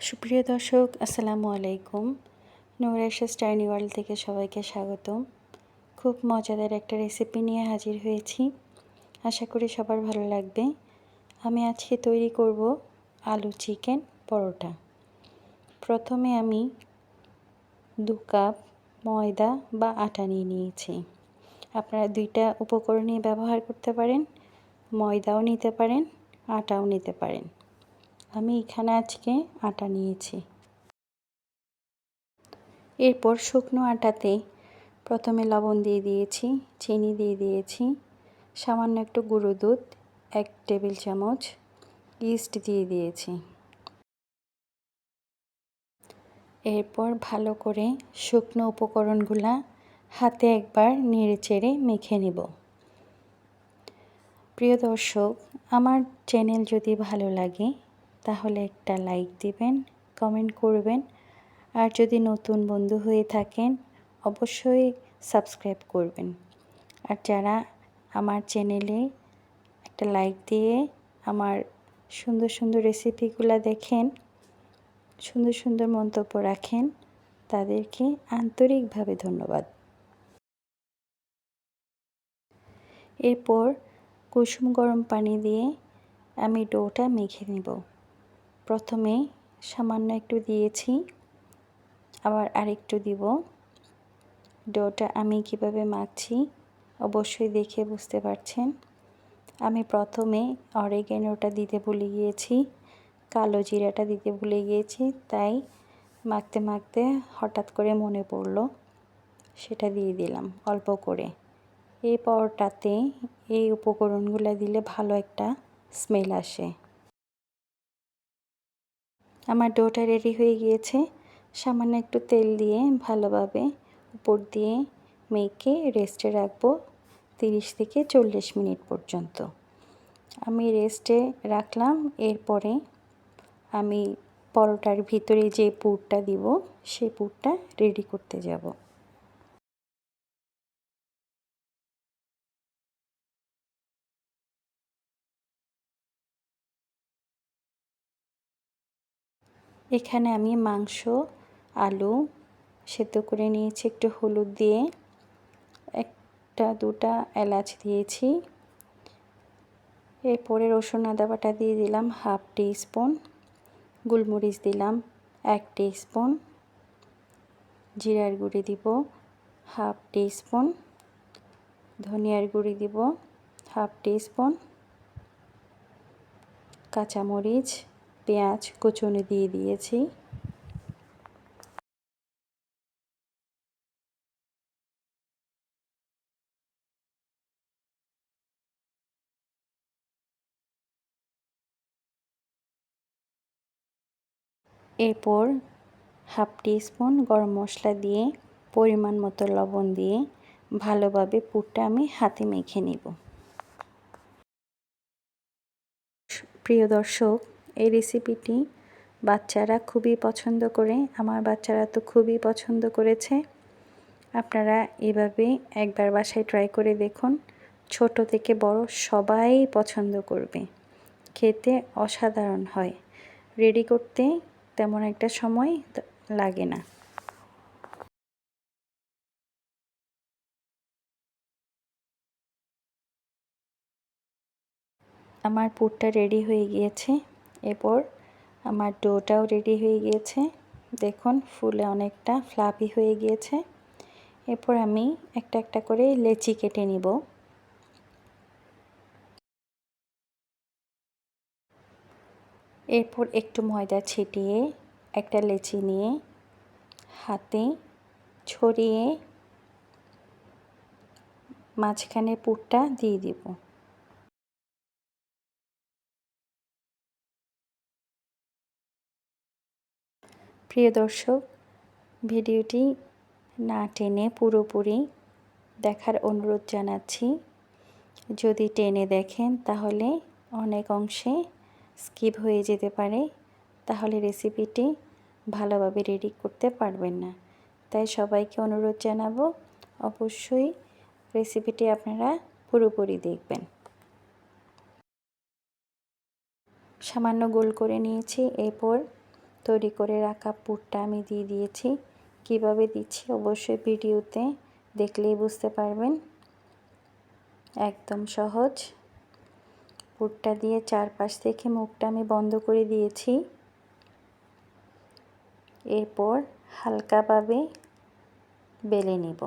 সুপ্রিয় দর্শক, আসসালামু আলাইকুম। নৌরাশা স্টাইনি ওয়ার্ল্ড থেকে সবাইকে স্বাগতম। খুব মজাদার একটা রেসিপি নিয়ে হাজির হয়েছি। আশা করি সবার ভালো লাগবে। আমি আজকে তৈরি করব আলু চিকেন পরোটা। প্রথমে আমি দু কাপ ময়দা বা আটা নিয়ে নিয়েছি। আপনারা দুইটা উপকরণই ব্যবহার করতে পারেন, ময়দাও নিতে পারেন, আটাও নিতে পারেন। আমি এখানে আজকে আটা নিয়েছি। এরপর শুকনো আটাতে প্রথমে লবণ দিয়ে দিয়েছি, চিনি দিয়ে দিয়েছি, সামান্য একটু গুঁড়ো দুধ, এক টেবিল চামচ ইস্ট দিয়ে দিয়েছি। এরপর ভালো করে শুকনো উপকরণগুলা হাতে একবার নেড়ে চেড়ে মেখে নেব। প্রিয় দর্শক, আমার চ্যানেল যদি ভালো লাগে তাহলে একটা লাইক দিবেন কমেন্ট করবেন। আর যদি নতুন বন্ধু হয়ে থাকেন, অবশ্যই সাবস্ক্রাইব করবেন। আর যারা আমার চ্যানেলে একটা লাইক দিয়ে আমার সুন্দর সুন্দর রেসিপিগুলো দেখেন, সুন্দর সুন্দর মন্তব্য রাখেন, তাদেরকে আন্তরিকভাবে ধন্যবাদ। এরপর কুসুম গরম পানি দিয়ে আমি ডোটা মেখে নেব। প্রথমে সামান্য একটু দিয়েছি, আবার আরেকটু দিব। ডোটা আমি কীভাবে মাখছি অবশ্যই দেখে বুঝতে পারছেন। আমি প্রথমে অরেগেনোটা দিতে ভুলে গিয়েছি, কালো জিরাটা দিতে ভুলে গিয়েছি, তাই মাখতে মাখতে হঠাৎ করে মনে পড়ল। সেটা দিয়ে দিলাম অল্প করে। এই পরোটাতে এই উপকরণগুলো দিলে ভালো একটা স্মেল আসে। আমার ডোটা রেডি হয়ে গিয়েছে। সামান্য একটু তেল দিয়ে ভালোভাবে উপর দিয়ে মেখে রেস্টে রাখব তিরিশ থেকে চল্লিশ মিনিট পর্যন্ত। আমি রেস্টে রাখলাম, এরপরে আমি পরোটার ভিতরে যে পুরটা দিব সেই পুরটা রেডি করতে যাব। এখানে আমি মাংস, আলু সেদ্ধ করে নিয়েছি, একটু হলুদ দিয়ে। একটা, দুটা এলাচ দিয়েছি। এরপরে রসুন, আদা বাটা দিয়ে দিলাম হাফ টি স্পুন গোলমরিচ দিলাম এক টি স্পুন জিরার গুঁড়ি দিব হাফ টি স্পুন ধনিয়ার গুঁড়ি দিব হাফ টি স্পুন কাঁচামরিচ পেঁয়াজ কুচুনি দিয়ে দিয়েছি। এরপর হাফ স্পুন গরম মশলা দিয়ে পরিমাণ মতো লবণ দিয়ে ভালোভাবে পুরটা আমি হাতে মেখে নেব। প্রিয় দর্শক এই রেসিপিটি বাচ্চারা খুবই পছন্দ করে। আমার বাচ্চারা তো খুবই পছন্দ করেছে। আপনারা এভাবে একবার বাসায় ট্রাই করে দেখুন। ছোট থেকে বড় সবাই পছন্দ করবে। খেতে অসাধারণ হয়। রেডি করতে তেমন একটা সময় লাগে না। আমার পুরটা রেডি হয়ে গিয়েছে। এরপর আমার ডোটাও রেডি হয়ে গিয়েছে। দেখুন, ফুলে অনেকটা ফ্লাপি হয়ে গিয়েছে। এরপর আমি একটা একটা করে লেচি কেটে নিব। এরপর একটু ময়দা ছিটিয়ে একটা লেচি নিয়ে হাতে ছড়িয়ে মাঝখানে পুরটা দিয়ে দিব। প্রিয় দর্শক, ভিডিওটি না টেনে পুরোপুরি দেখার অনুরোধ জানাচ্ছি। যদি টেনে দেখেন, তাহলে অনেক অংশে স্কিপ হয়ে যেতে পারে। তাহলে রেসিপিটি ভালোভাবে রেডি করতে পারবেন না। তাই সবাইকে অনুরোধ জানাব, অবশ্যই রেসিপিটি আপনারা পুরোপুরি দেখবেন। সামান্য গোল করে নিয়েছি, এরপর তৈরি করে রাখা পুরটা আমি দিয়ে দিয়েছি। কীভাবে দিচ্ছি অবশ্যই ভিডিওতে দেখলেই বুঝতে পারবেন। একদম সহজ। পুরটা দিয়ে চারপাশ থেকে মুখটা আমি বন্ধ করে দিয়েছি। এরপর হালকাভাবে বেলে নিব।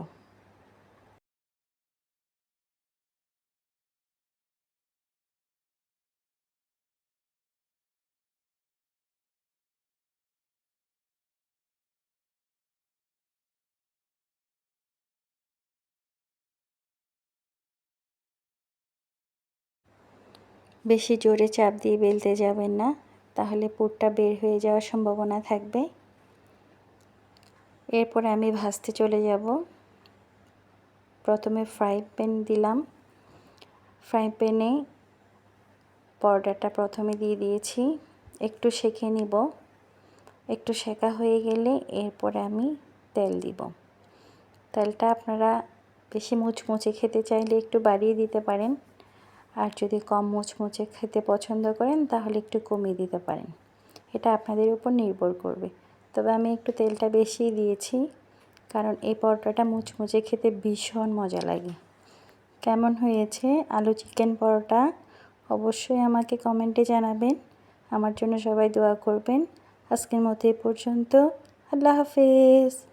বেশি জোরে চাপ দিয়ে বেলতে যাবেন না, তাহলে পুরটা বের হয়ে যাওয়ার সম্ভাবনা থাকবে। এরপর আমি ভাজতে চলে যাব। প্রথমে ফ্রাই প্যান দিলাম। ফ্রাই প্যানে পরোটাটা প্রথমে দিয়ে দিয়েছি। একটু সেঁকে নিব। একটু শেখা হয়ে গেলে এরপরে আমি তেল দিব। তেলটা আপনারা বেশি মুচমুচে খেতে চাইলে একটু বাড়িয়ে দিতে পারেন। আর যদি কম মুচমুচে খেতে পছন্দ করেন, তাহলে একটু কমিয়ে দিতে পারেন। এটা আপনাদের উপর নির্ভর করবে। তবে আমি একটু তেলটা বেশি দিয়েছি, কারণ এই পরোটাটা মুচমুচে খেতে ভীষণ মজা লাগে। কেমন হয়েছে আলু চিকেন পরোটা? অবশ্যই আমাকে কমেন্টে জানাবেন। আমার জন্য সবাই দোয়া করবেন। আজকের মতো এ পর্যন্ত। আল্লাহ হাফেজ।